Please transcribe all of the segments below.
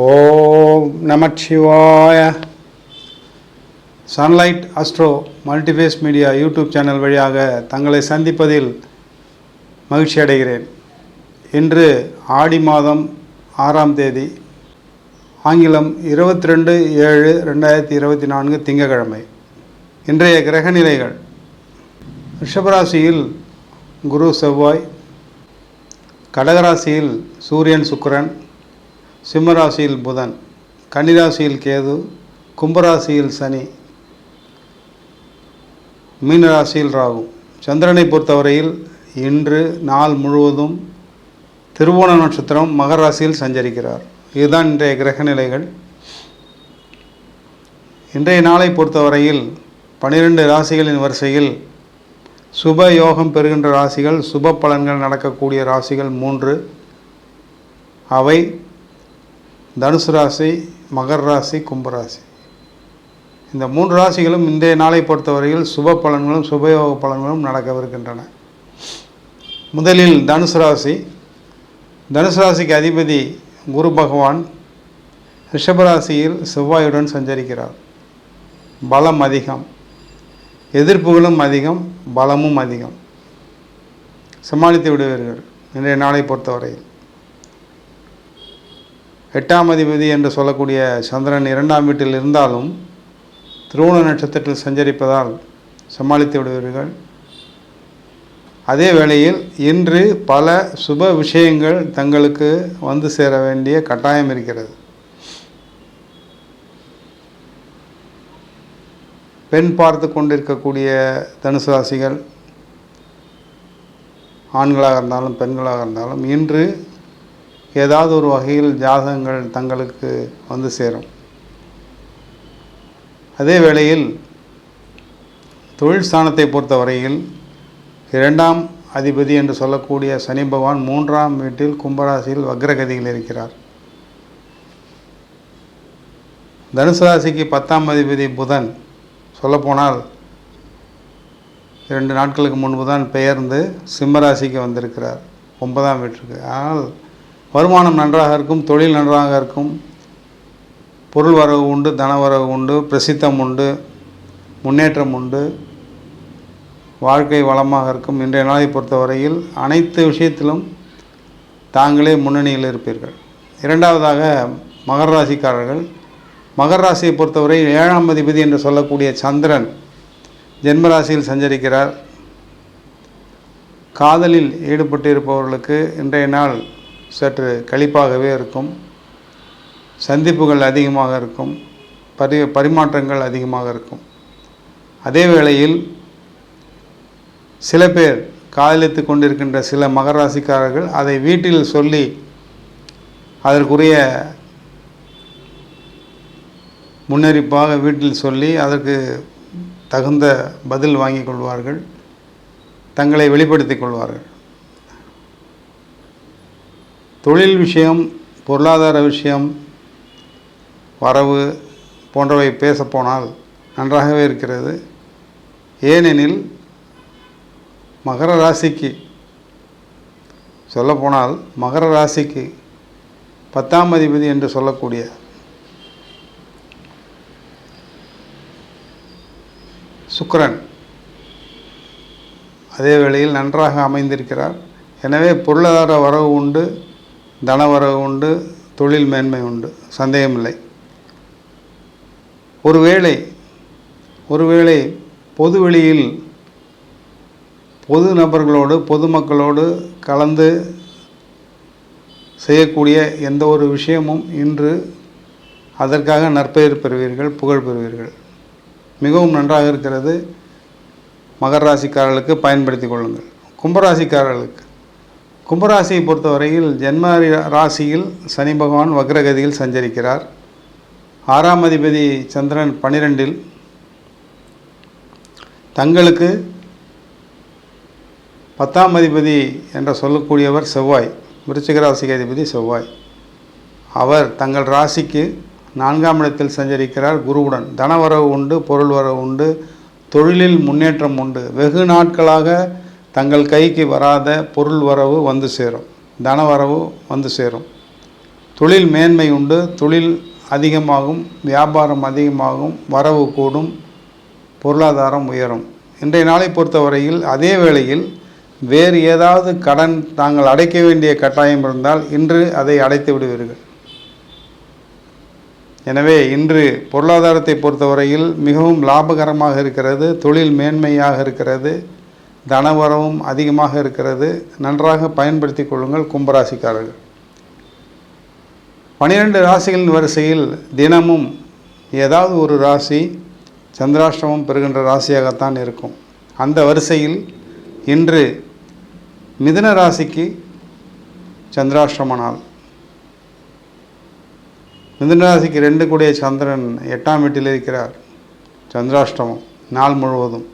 ஓம் நமச்சிவாய. Sunlight astro multiphase media YouTube channel வழியாக தங்களை சந்திப்பதில் மகிழ்ச்சி அடைகிறேன். இன்று ஆடி மாதம் ஆறாம் தேதி ஆங்கிலம் இருபத்தி ரெண்டு ஏழு ரெண்டாயிரத்தி இருபத்தி நான்கு திங்கக்கிழமை. இன்றைய கிரகநிலைகள். ரிஷபராசியில் குரு செவ்வாய் கடகராசியில் சூரியன் சுக்கரன் சிம்மராசியில் புதன் கன்னிராசியில் கேது கும்பராசியில் சனி மீனராசியில் ராகு. சந்திரனை பொறுத்தவரையில் இன்று நாள் முழுவதும் திருவோண நட்சத்திரம் மகர ராசியில் சஞ்சரிக்கிறார். இதுதான் இன்றைய கிரக நிலைகள் இன்றைய நாளை பொறுத்தவரையில் பனிரெண்டு ராசிகளின் வரிசையில் சுப யோகம் பெறுகின்ற ராசிகள் சுப பலன்கள் நடக்கக்கூடிய ராசிகள் மூன்று. அவை தனுசு ராசி மகர் ராசி கும்பராசி இந்த மூன்று ராசிகளும் இன்றைய நாளை பொறுத்தவரையில் சுப பலன்களும் சுபயோக பலன்களும் நடக்கவிருக்கின்றன. முதலில் தனுசு ராசி. தனுசு ராசிக்கு அதிபதி குரு பகவான் ரிஷபராசியில் செவ்வாயுடன் சஞ்சரிக்கிறார். பலம் அதிகம். எதிர்ப்புகளும் அதிகம் பலமும் அதிகம். சமாளித்து விடுவீர்கள் இன்றைய நாளை பொறுத்தவரையில். எட்டாம் அதிபதி என்று சொல்லக்கூடிய சந்திரன் இரண்டாம் வீட்டில் இருந்தாலும் திருவோண நட்சத்திரத்தில் சஞ்சரிப்பதால் சமாளித்து விடுவீர்கள். அதே வேளையில் இன்று பல சுப விஷயங்கள் தங்களுக்கு வந்து சேர வேண்டிய கட்டாயம் இருக்கிறது. பெண் பார்த்து கொண்டிருக்கக்கூடிய தனுசு ராசிகள் ஆண்களாக இருந்தாலும் பெண்களாக இருந்தாலும் இன்று ஏதாவது ஒரு வகையில் ஜாதகங்கள் தங்களுக்கு வந்து சேரும். அதே வேளையில் தொழில் ஸ்தானத்தை பொறுத்தவரையில் இரண்டாம் அதிபதி என்று சொல்லக்கூடிய சனி பகவான் மூன்றாம் வீட்டில் கும்பராசியில் வக்ரகதியில் இருக்கிறார். தனுசு ராசிக்கு பத்தாம் அதிபதி புதன். சொல்லப்போனால் இரண்டு நாட்களுக்கு முன்பு தான் பெயர்ந்து சிம்மராசிக்கு வந்திருக்கிறார். ஒன்பதாம் வீட்டுக்கு ஆனால் வருமானம் நன்றாக இருக்கும் தொழில் நன்றாக இருக்கும் பொருள் வரவு உண்டு தன வரவு உண்டு பிரசித்தம் உண்டு முன்னேற்றம் உண்டு வாழ்க்கை வளமாக இருக்கும். இன்றைய நாளை பொறுத்தவரையில் அனைத்து விஷயத்திலும் தாங்களே முன்னணியில் இருப்பீர்கள். இரண்டாவதாக மகர ராசிக்காரர்கள். மகர ராசியை பொறுத்தவரை ஏழாம் அதிபதி என்று சொல்லக்கூடிய சந்திரன் ஜென்மராசியில் சஞ்சரிக்கிறார். காதலில் ஈடுபட்டிருப்பவர்களுக்கு இன்றைய நாள் சற்று கழிப்பாகவே இருக்கும். சந்திப்புகள் அதிகமாக இருக்கும். பரி பரிமாற்றங்கள் அதிகமாக இருக்கும். அதே வேளையில் சில பேர் காதலித்து கொண்டிருக்கின்ற சில மகராசிக்காரர்கள் அதை வீட்டில் சொல்லி அதற்குரிய முன்னறிப்பாக வீட்டில் சொல்லி அதற்கு தகுந்த பதில் வாங்கிக் கொள்வார்கள். தங்களை வெளிப்படுத்திக் கொள்வார்கள். தொழில் விஷயம் பொருளாதார விஷயம் வரவு போன்றவை பேசப்போனால் நன்றாகவே இருக்கிறது. ஏனெனில் மகர ராசிக்கு சொல்லப்போனால் மகர ராசிக்கு பத்தாம் அதிபதி என்று சொல்லக்கூடிய சுக்கரன் அதே வேளையில் நன்றாக அமைந்திருக்கிறார். எனவே பொருளாதார வரவு உண்டு. தனவரவு உண்டு தொழில் மேன்மை உண்டு சந்தேகமில்லை. ஒருவேளை ஒருவேளை பொது வெளியில் பொது நபர்களோடு பொதுமக்களோடு கலந்து செய்யக்கூடிய எந்த ஒரு விஷயமும் இன்று அதற்காக நற்பெயர் பெறுவீர்கள் புகழ் பெறுவீர்கள். மிகவும் நன்றாக இருக்கிறது. மகர ராசிக்காரர்களுக்கு பயன்படுத்தி கொள்ளுங்கள். கும்பராசிக்காரர்களுக்கு கும்பராசியை பொறுத்தவரையில் ஜென்ம ராசியில் சனி பகவான் வக்ரகதியில் சஞ்சரிக்கிறார். ஆறாம் அதிபதி சந்திரன் பனிரெண்டில். தங்களுக்கு பத்தாம் அதிபதி என்று சொல்லக்கூடியவர் செவ்வாய் விருச்சிக ராசிக்கு அதிபதி செவ்வாய். அவர் தங்கள் ராசிக்கு நான்காம் இடத்தில் சஞ்சரிக்கிறார் குருவுடன். தனவரவு உண்டு பொருள் வரவு உண்டு தொழிலில் முன்னேற்றம் உண்டு. வெகு நாட்களாக தங்கள் கைக்கு வராத பொருள் வரவு வந்து சேரும் தனவரவு வந்து சேரும். தொழில் மேன்மை உண்டு தொழில் அதிகமாகும் வியாபாரம் அதிகமாகும் வரவு கூடும் பொருளாதாரம் உயரும். இன்றைய நாளை பொறுத்தவரையில் அதே வேளையில் வேறு ஏதாவது கடன் தாங்கள் அடைக்க வேண்டிய கட்டாயம் இருந்தால் இன்று அதை அடைத்து விடுவீர்கள். எனவே இன்று பொருளாதாரத்தை பொறுத்தவரையில் மிகவும் லாபகரமாக இருக்கிறது தொழில் மேன்மையாக இருக்கிறது தனவரவும் அதிகமாக இருக்கிறது. நன்றாக பயன்படுத்தி கொள்ளுங்கள் கும்பராசிக்காரர்கள். பனிரெண்டு ராசிகளின் வரிசையில் தினமும் ஏதாவது ஒரு ராசி சந்திராஷ்டமம் பெறுகின்ற ராசியாகத்தான் இருக்கும். அந்த வரிசையில் இன்று மிதுன ராசிக்கு சந்திராஷ்டம நாள். மிதுன ராசிக்கு ரெண்டு கூடிய சந்திரன் எட்டாம் வீட்டில் இருக்கிறார். சந்திராஷ்டமம் நாள் முழுவதும்.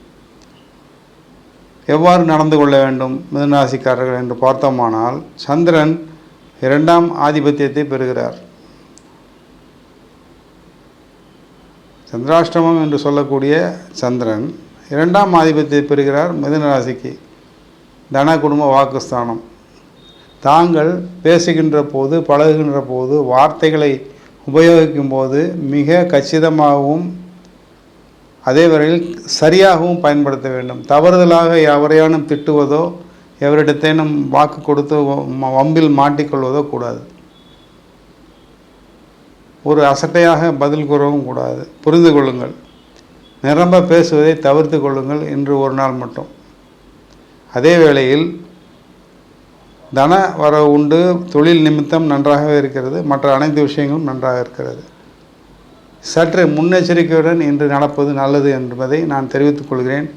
எவ்வாறு நடந்து கொள்ள வேண்டும் மிதனராசிக்காரர்கள் என்று பார்த்தோமானால் சந்திரன் இரண்டாம் ஆதிபத்தியத்தை பெறுகிறார். சந்திராஷ்டமம் என்று சொல்லக்கூடிய சந்திரன் இரண்டாம் ஆதிபத்தியத்தை பெறுகிறார் மிதனராசிக்கு. தன குடும்ப வாக்குஸ்தானம். தாங்கள் பேசுகின்ற போது பழகுகின்ற போது வார்த்தைகளை உபயோகிக்கும் போது மிக கச்சிதமாகவும் அதே வரையில் சரியாகவும் பயன்படுத்த வேண்டும். தவறுதலாக எவரையானும் திட்டுவதோ எவரிடத்தேனும் வாக்கு கொடுத்து வம்பில் மாட்டிக்கொள்வதோ கூடாது. ஒரு அசட்டையாக பதில் கூறவும் கூடாது. புரிந்து கொள்ளுங்கள். நிரம்ப பேசுவதை தவிர்த்து கொள்ளுங்கள் இன்று ஒரு நாள் மட்டும். அதே வேளையில் தன வரவு உண்டு தொழில் நிமித்தம் நன்றாகவே இருக்கிறது மற்ற அனைத்து விஷயங்களும் நன்றாக இருக்கிறது. சற்று முன்னெச்சரிக்கையுடன் இன்று நடப்பது நல்லது என்பதை நான் தெரிவித்துக் கொள்கிறேன்.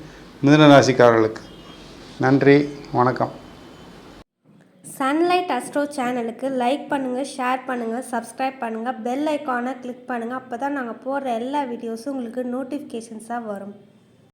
மிதுனராசிக்காரர்களுக்கு நன்றி வணக்கம். சன்லைட் அஸ்ட்ரோ சேனலுக்கு லைக் பண்ணுங்கள் ஷேர் பண்ணுங்கள் சப்ஸ்கிரைப் பண்ணுங்கள் பெல் ஐக்கானை கிளிக் பண்ணுங்கள் அப்போ தான் நாங்கள் போடுற எல்லா வீடியோஸும் உங்களுக்கு நோட்டிஃபிகேஷன்ஸாக வரும்.